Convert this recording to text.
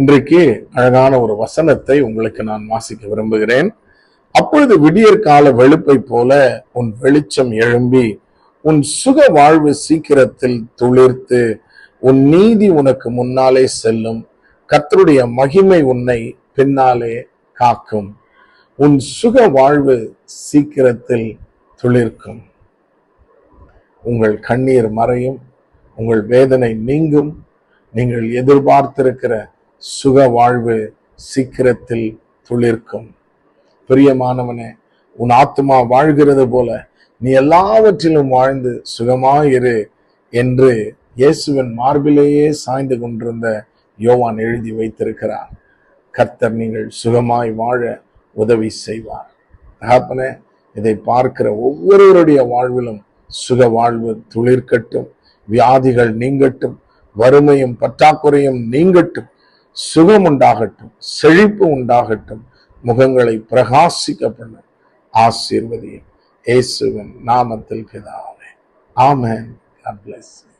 இன்றைக்கு அழகான ஒரு வசனத்தை உங்களுக்கு நான் வாசிக்க விரும்புகிறேன். அப்பொழுது விடியற் கால வெளுப்பை போல உன் வெளிச்சம் எழும்பி உன் சுக வாழ்வு சீக்கிரத்தில் துளிர்த்து உன் நீதி உனக்கு முன்னாலே செல்லும். கத்தருடைய மகிமை உன்னை பின்னாலே காக்கும். உன் சுக வாழ்வு சீக்கிரத்தில் துளிர்க்கும். உங்கள் கண்ணீர் மறையும் உங்கள் வேதனை நீங்கும். நீங்கள் எதிர்பார்த்திருக்கிற சுக வாழ்வு சீக்கிரத்தில் துளிர்க்கும். பிரியமானவனே உன் ஆத்மா வாழ்கிறது போல நீ எல்லாவற்றிலும் வாழ்ந்து சுகமாயிரு என்று இயேசுவின் மார்பிலேயே சாய்ந்து கொண்டிருந்த யோவான் எழுதி வைத்திருக்கிறார். கர்த்தர் நீங்கள் சுகமாய் வாழ உதவி செய்வார். தகப்பனே இதை பார்க்கிற ஒவ்வொருவருடைய வாழ்விலும் சுக வாழ்வு துளிர்க்கட்டும் வியாதிகள் நீங்கட்டும் வறுமையும் பற்றாக்குறையும் நீங்கட்டும். சுகம் உண்டாகட்டும் செழிப்பு உண்டாகட்டும் முகங்களை பிரகாசிக்க பண்ண ஆசீர்வதியும். இயேசுவின் நாமத்தில் பிதாவே. ஆமேன். God bless you.